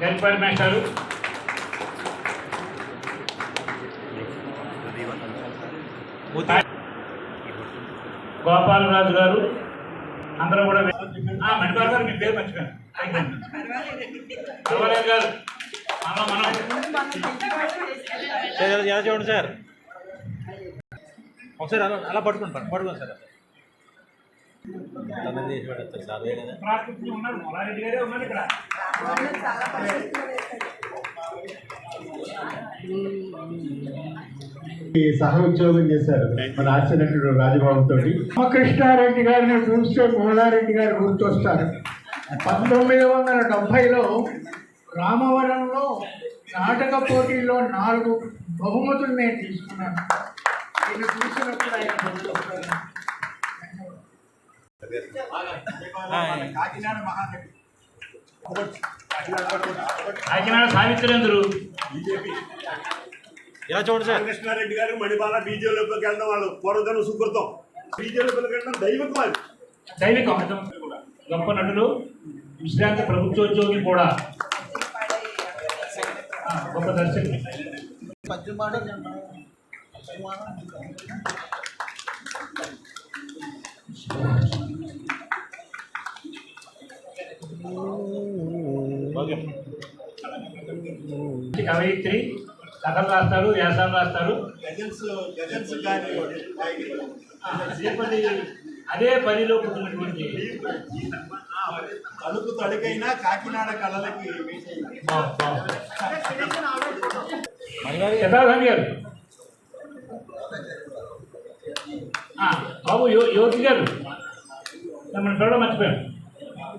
గరిపాటి మేస్టారు గోపాలరాజు గారు అందరూ కూడా ఆ, మణిపాల్ గారు మీ పేరు మర్చిపోయాను పర్వాలేదు గారు మనం చూడండి సార్ ఒకసారి అలా అలా పట్టుకోండి పట్టుకోండి సార్ ఎంతమంది చేసి పెడతారు సార్ కదా సహ ఉద్యోగం చేశారు. మన ఆర్చనటుడు రాజభవన్ తోటి. రామకృష్ణారెడ్డి గారిని చూస్తే కోలారెడ్డి గారు గుర్తొస్తారు. పంతొమ్మిది వందల డెబ్భైలో రామవరంలో నాటక పోటీలో నాలుగు బహుమతులు నేను తీసుకున్నాను నేను చూసినప్పుడు ఆయన గుర్తొస్తారు. కాకినాడ సావిత్రేంద్రు. ఎలా చూడండి సార్. కృష్ణారెడ్డి గారు మణిబాల బీజేపీలోకి వెళ్ళడం వాళ్ళు. పూర్వజన సుకృతం బీజేపీలోకి వెళ్ళడం దైవకం అది. దైవికం గొప్ప నటులు. విశ్రాంత ప్రభుత్వోద్యోగి కూడా. గొప్ప దర్శకులు ఓకే మంచి కవయిత్రి కథలు రాస్తారు వ్యాసాలు రాస్తారు. గజల్స్ గజల్స్ గారి ఆ, శ్రీపతి అదే పనిలో పుట్టినటువంటి తలుపు తడుకైనా కాకినాడ కళలకి బాబు, బాబు. మణిగారు శతాధాని గారు. ఆ, బాబు యో- యోగి గారు. మన చూడడం మర్చిపోయాను.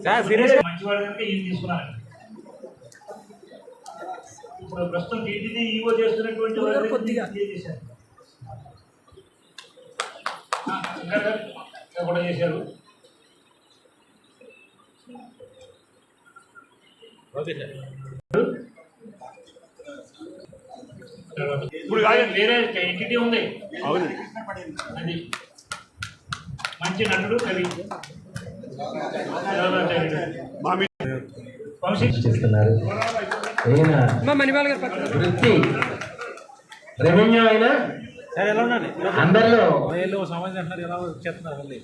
సార్ సీరియస్ మంచివాడు కనుక ఈయన తీసుకున్నారు ఇప్పుడు ప్రస్తుతం టీటీడీ ఈవో చేస్తున్నటువంటి వారిని కొద్దిగా. చేశారు ఇంకా కూడా చేశారు. ఇప్పుడు కాదు వేరే ఎంటిటీ ఉంది. అవును. అది మంచి నటుడు కవి. వంశీ చేస్తున్నారు. వృత్తి రెవెన్యూ అయినా సార్ ఎలా ఉండండి? అందరిలో వీళ్ళు సమాజం అంటున్నారు ఎలా చేస్తున్నారు మళ్ళీ?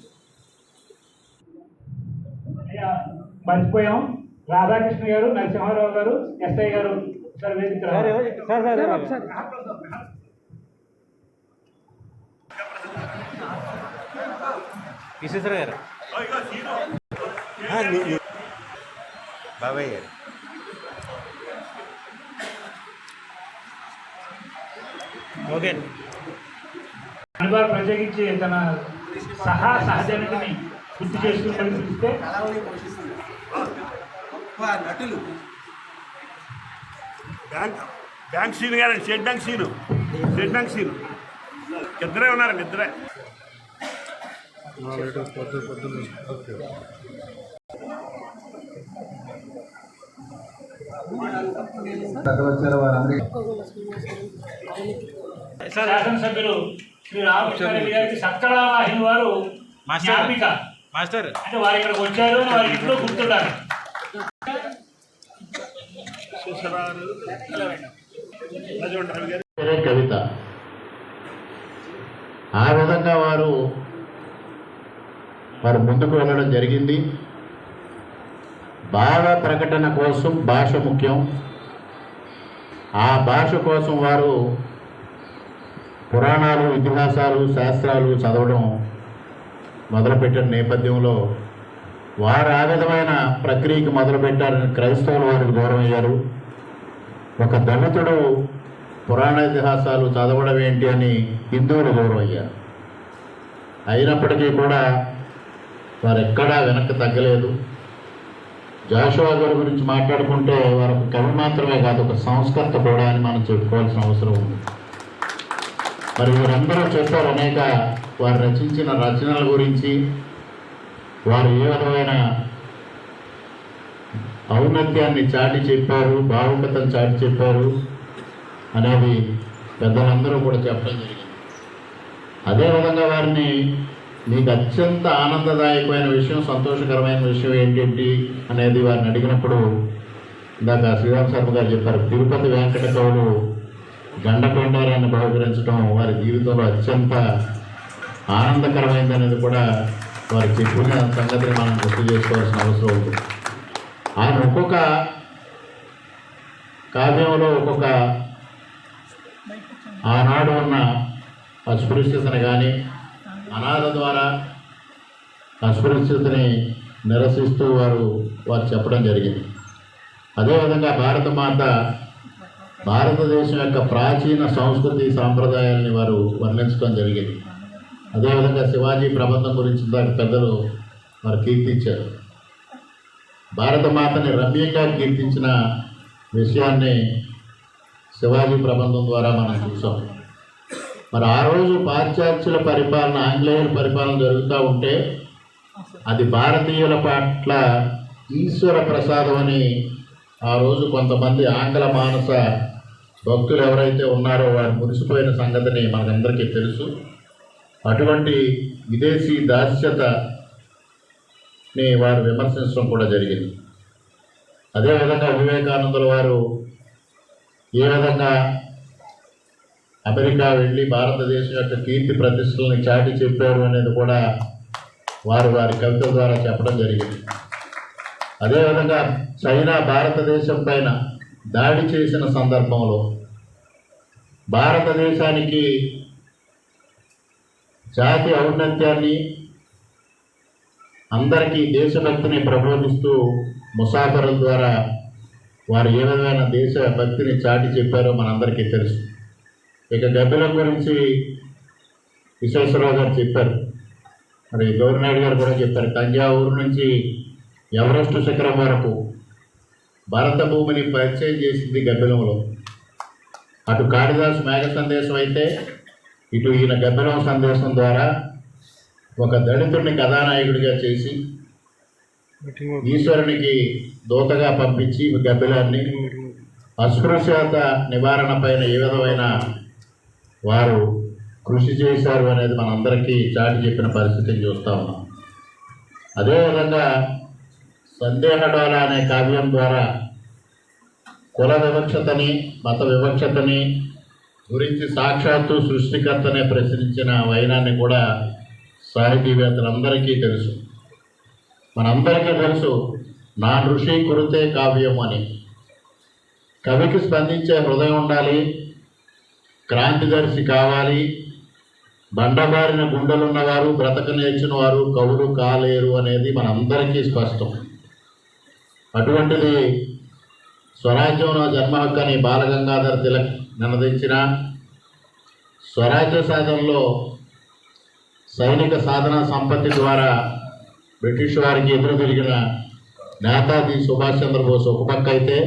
అయ్యా, మర్చిపోయాం. రాధాకృష్ణ గారు నరసింహారావు గారు ఎస్ఐ గారు సార్ వేదిక విశ్వేశ్వర గారు. బాబాయ్ గారు ఓకే. అండి అనుభవాలు ప్రత్యేకించి తన సహా సహజనటిని గుర్తు చేసుకుని పరిశీలిస్తే బ్యాంక్ బ్యాంక్ సీన్ గారు state bank scene. State bank scene. ఇద్దరే ఉన్నారండి ఇద్దరే. వారందరికీ సార్ శాసనసభ్యులు శ్రీ రామకృష్ణారెడ్డి గారికి సత్కళావాహిని వారు మాస్టర్. జ్ఞాపిక. మాస్టర్. అంటే వారు ఇక్కడికి వచ్చారు వారి ఇంట్లో కవిత. ఆ విధంగా వారు వారు ముందుకు వెళ్ళడం జరిగింది. భావ ప్రకటన కోసం భాష ముఖ్యం. ఆ భాష కోసం వారు పురాణాలు ఇతిహాసాలు శాస్త్రాలు చదవడం మొదలుపెట్టిన నేపథ్యంలో వారు ఆ విధమైన ప్రక్రియకి మొదలుపెట్టారని క్రైస్తవులు వారికి దూరం అయ్యారు. ఒక దళితుడు పురాణ ఇతిహాసాలు చదవడం ఏంటి అని హిందువులు గౌరవం అయ్యారు. అయినప్పటికీ కూడా వారు ఎక్కడా వెనక్కి తగ్గలేదు. జాషువా గారి గురించి మాట్లాడుకుంటే వారు ఒక కవి మాత్రమే కాదు ఒక సంస్కర్త కూడా అని మనం చెప్పుకోవాల్సిన అవసరం ఉంది. మరి వీరందరూ చెప్పారు అనేక వారు రచించిన రచనల గురించి వారు ఏ విధమైన ఔన్నత్యాన్ని చాటి చెప్పారు భావుకతను చాటి చెప్పారు అనేది పెద్దలందరూ కూడా చెప్పడం జరిగింది. అదేవిధంగా వారిని నీకు అత్యంత ఆనందదాయకమైన విషయం సంతోషకరమైన విషయం ఏంటి అనేది వారిని అడిగినప్పుడు ఇందాక శ్రీరామ్ శర్మ గారు చెప్పారు తిరుపతి వెంకట కవులు గండకొండారాన్ని బహుకరించడం వారి జీవితంలో అత్యంత ఆనందకరమైనది అనేది కూడా వారు చెప్పిన సంగతిని మనం గుర్తు చేసుకోవాల్సిన అవసరం ఉంది. ఆయన ఒక్కొక్క కావ్యంలో ఒక్కొక్క ఆనాడు ఉన్న అస్పృశ్యతను కానీ అనాథ ద్వారా అస్పృశ్యతని నిరసిస్తూ వారు వారు చెప్పడం జరిగింది. అదేవిధంగా భారత మాత భారతదేశం యొక్క ప్రాచీన సంస్కృతి సాంప్రదాయాల్ని వారు వర్ణించడం జరిగింది. అదేవిధంగా శివాజీ ప్రబంధం గురించి దాని పెద్దలు వారు కీర్తించారు. భారత మాతని రమ్యంగా కీర్తించిన విషయాన్ని శివాజీ ప్రబంధం ద్వారా మనం చూసాం. మరి ఆ రోజు పాశ్చాత్యుల పరిపాలన ఆంగ్లేయుల పరిపాలన జరుగుతూ ఉంటే అది భారతీయుల పట్ల ఈశ్వర ప్రసాదం అని ఆ రోజు కొంతమంది ఆంగ్ల మానస భక్తులు ఎవరైతే ఉన్నారో వారు మురిసిపోయిన సంగతిని మనకందరికీ తెలుసు. అటువంటి విదేశీ దాస్యతని వారు విమర్శించడం కూడా జరిగింది. అదేవిధంగా వివేకానందుల వారు ఏ విధంగా అమెరికా వెళ్ళి భారతదేశం యొక్క కీర్తి ప్రతిష్టలని చాటి చెప్పారు అనేది కూడా వారు వారి కవితల ద్వారా చెప్పడం జరిగింది. అదేవిధంగా చైనా భారతదేశం పైన దాడి చేసిన సందర్భంలో భారతదేశానికి జాతి ఔన్నత్యాన్ని అందరికీ దేశభక్తిని ప్రబోధిస్తూ ముసాఫరుల ద్వారా వారు ఏ విధమైన దేశభక్తిని చాటి చెప్పారో మనందరికీ తెలుసు. ఇక గబ్బిలం గురించి విశ్వేశ్వరరావు గారు చెప్పారు. మరి గౌరినాయుడు గారు కూడా చెప్పారు. తంజావూరు నుంచి ఎవరెస్ట్ శిఖరం వరకు భారత భూమిని పరిచయం చేసింది గబ్బెలంలో. అటు కాళిదాసు మేఘ సందేశం అయితే ఇటు ఈయన గబ్బెలం సందేశం ద్వారా ఒక దళితుడిని కథానాయకుడిగా చేసి ఈశ్వరునికి దూతగా పంపించి గబ్బిలాన్ని అస్పృశ్యత నివారణ పైన ఏ విధమైన వారు కృషి చేశారు అనేది మనందరికీ చాటి చెప్పిన పరిస్థితిని చూస్తూ ఉన్నాం. అదేవిధంగా సందేహడోల అనే కావ్యం ద్వారా కుల వివక్షతని మత వివక్షతని గురించి సాక్షాత్తు సృష్టికర్తనే ప్రశ్నించిన వైనాన్ని కూడా సాహితీవేత్తలందరికీ తెలుసు. మనందరికీ తెలుసు నా ఋషి కురితే కావ్యం అని. కవికి స్పందించే హృదయం ఉండాలి క్రాంతిదర్శి కావాలి. బండబారిన గుండెలున్నవారు బ్రతక నేర్చిన వారు కవులు కాలేరు అనేది మనందరికీ స్పష్టం. అటువంటిది స్వరాజ్యంలో జన్మ హక్కు అని బాలగంగాధర్ తిలక్ నినదించిన స్వరాజ్య సాధనలో సైనిక సాధన సంపత్తి ద్వారా బ్రిటిష్ వారికి ఎదురు తిరిగిన నేతాజీ సుభాష్ చంద్రబోస్ ఒక పక్క అయితే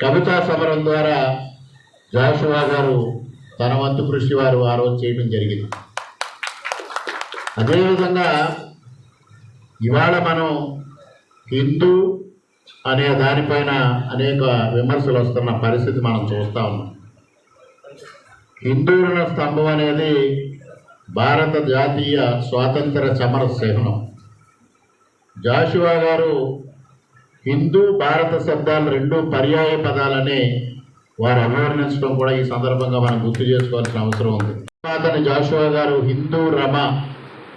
కవితా సమరం ద్వారా జాషువా గారు తన వంతు కృషి వారు ఆ రోజు చేయడం జరిగింది. అదేవిధంగా ఇవాళ మనం హిందూ అనే దానిపైన అనేక విమర్శలు వస్తున్న పరిస్థితి మనం చూస్తూ ఉన్నాం. హిందువుల స్తంభం అనేది భారత జాతీయ స్వాతంత్ర సమర చిహ్నం జాషువా గారు హిందూ భారత శబ్దాలు రెండు పర్యాయ పదాలని వారు అభివర్ణించడం కూడా ఈ సందర్భంగా మనం గుర్తు చేసుకోవాల్సిన అవసరం ఉంది. అతని జాషువా గారు హిందూ రమ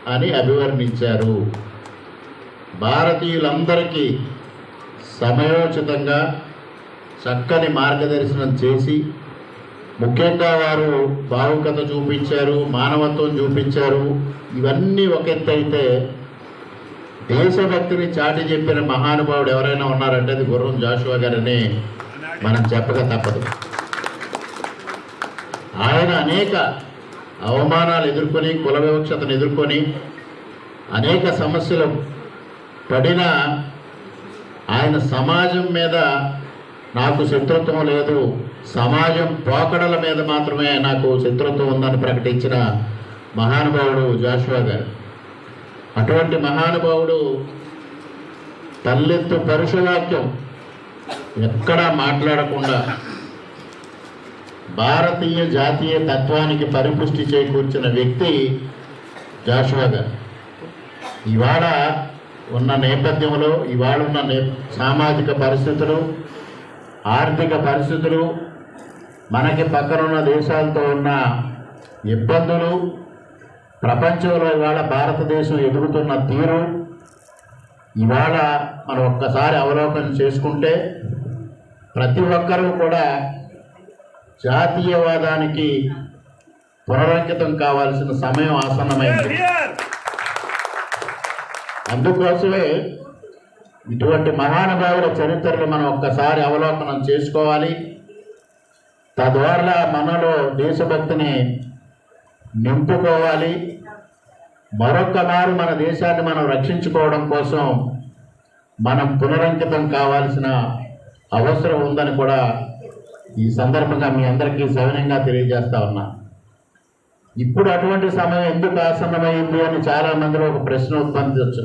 అని అభివర్ణించారు. భారతీయులందరికీ సమయోచితంగా చక్కని మార్గదర్శనం చేసి ముఖ్యంగా వారు భావుకత చూపించారు మానవత్వం చూపించారు. ఇవన్నీ ఒక ఎత్తైతే దేశభక్తిని చాటి చెప్పిన మహానుభావుడు ఎవరైనా ఉన్నారంటే అది గుర్రం జాషువా గారని మనం చెప్పక తప్పదు. ఆయన అనేక అవమానాలు ఎదుర్కొని కుల వివక్షతను ఎదుర్కొని అనేక సమస్యలు పడిన ఆయన సమాజం మీద నాకు శత్రుత్వం లేదు. సమాజం పోకడల మీద మాత్రమే నాకు శత్రుత్వం ఉందని ప్రకటించిన మహానుభావుడు జాషువా గారు. అటువంటి మహానుభావుడు తల్లెత్తు పరుషవాక్యం ఎక్కడా మాట్లాడకుండా భారతీయ జాతీయ తత్వానికి పరిపుష్టి చేకూర్చిన వ్యక్తి జాషువా గారు. ఇవాళ ఉన్న నేపథ్యంలో ఇవాళ ఉన్న నే సామాజిక పరిస్థితులు ఆర్థిక పరిస్థితులు మనకి పక్కనున్న దేశాలతో ఉన్న ఇబ్బందులు ప్రపంచంలో ఇవాళ భారతదేశం ఎదుగుతున్న తీరు ఇవాళ మనం ఒక్కసారి అవలోకనం చేసుకుంటే ప్రతి ఒక్కరూ కూడా జాతీయవాదానికి పునరంకితం కావాల్సిన సమయం ఆసన్నమైంది. అందుకోసమే ఇటువంటి మహానుభావుల చరిత్రలు మనం ఒక్కసారి అవలోకనం చేసుకోవాలి. తద్వారా మనలో దేశభక్తిని నింపుకోవాలి. మరొక్క మారు మన దేశాన్ని మనం రక్షించుకోవడం కోసం మనం పునరంకితం కావాల్సిన అవసరం ఉందని కూడా ఈ సందర్భంగా మీ అందరికీ సవినంగా తెలియజేస్తా ఉన్నా. ఇప్పుడు అటువంటి సమయం ఎందుకు ఆసన్నమైంది అని చాలా మందిలో ఒక ప్రశ్న ఉత్పత్తించవచ్చు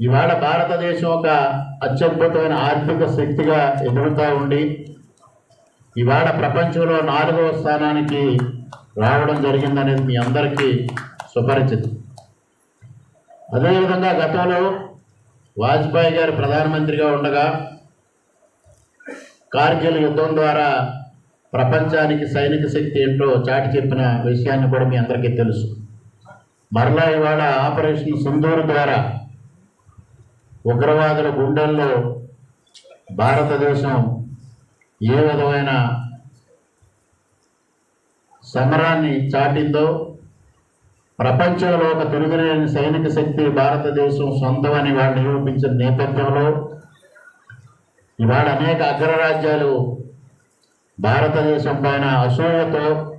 ఇవాళ భారతదేశం ఒక అత్యద్భుతమైన ఆర్థిక శక్తిగా ఎదుగుతూ ఉండి ఇవాళ ప్రపంచంలో నాలుగవ స్థానానికి రావడం జరిగిందనేది మీ అందరికీ సుపరిచితం. అదేవిధంగా గతంలో వాజ్పేయి గారు ప్రధానమంత్రిగా ఉండగా కార్గిల్ యుద్ధం ద్వారా ప్రపంచానికి సైనిక శక్తి ఏంటో చాటి చెప్పిన విషయాన్ని కూడా మీ అందరికీ తెలుసు. మరలా ఇవాళ ఆపరేషన్ సింధూర్ ద్వారా ఉగ్రవాదుల గుండెల్లో భారతదేశం ఏ విధమైన సమరాన్ని చాటిందో ప్రపంచంలో ఒక తిరుగులేని సైనిక శక్తి భారతదేశం సొంతమని వాళ్ళు నిరూపించిన నేపథ్యంలో ఇవాళ అనేక అగ్రరాజ్యాలు భారతదేశం పైన అసూయతో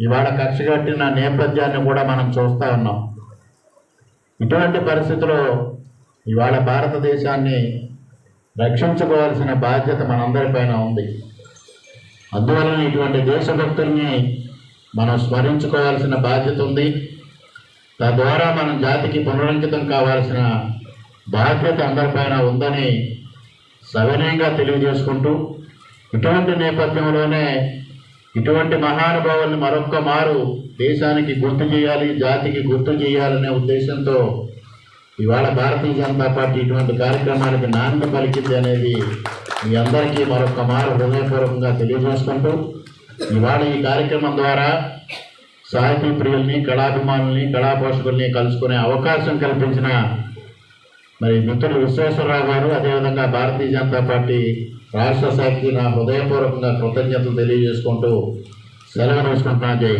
ఇవాళ కక్షగట్టిన నేపథ్యాన్ని కూడా మనం చూస్తూ ఉన్నాం. ఇటువంటి పరిస్థితుల్లో ఇవాళ భారతదేశాన్ని రక్షించుకోవాల్సిన బాధ్యత మనందరిపైన ఉంది. అందువలన ఇటువంటి దేశభక్తుల్ని మనం స్మరించుకోవాల్సిన బాధ్యత ఉంది. తద్వారా మనం జాతికి పునరంకితం కావాల్సిన బాధ్యత అందరిపైన ఉందని సవినయంగా తెలియజేసుకుంటూ ఇటువంటి నేపథ్యంలోనే ఇటువంటి మహానుభావుల్ని మరొక్క మారు దేశానికి గుర్తు చేయాలి జాతికి గుర్తు చేయాలనే ఉద్దేశంతో ఇవాళ భారతీయ జనతా పార్టీ ఇటువంటి కార్యక్రమానికి నాణ్యత పలికింది అనేది మీ అందరికీ మరొక మారు హృదయపూర్వకంగా తెలియజేసుకుంటూ ఇవాళ ఈ కార్యక్రమం ద్వారా సాహితీ ప్రియుల్ని కళాభిమానుల్ని కళాపోషకుల్ని కలుసుకునే అవకాశం కల్పించిన మరి మిత్రులు విశ్వేశ్వరరావు గారు అదేవిధంగా భారతీయ జనతా పార్టీ రాష్ట్ర శాఖకి నా హృదయపూర్వకంగా కృతజ్ఞతలు తెలియజేసుకుంటూ సెలవు తీసుకుంటున్నాను. జై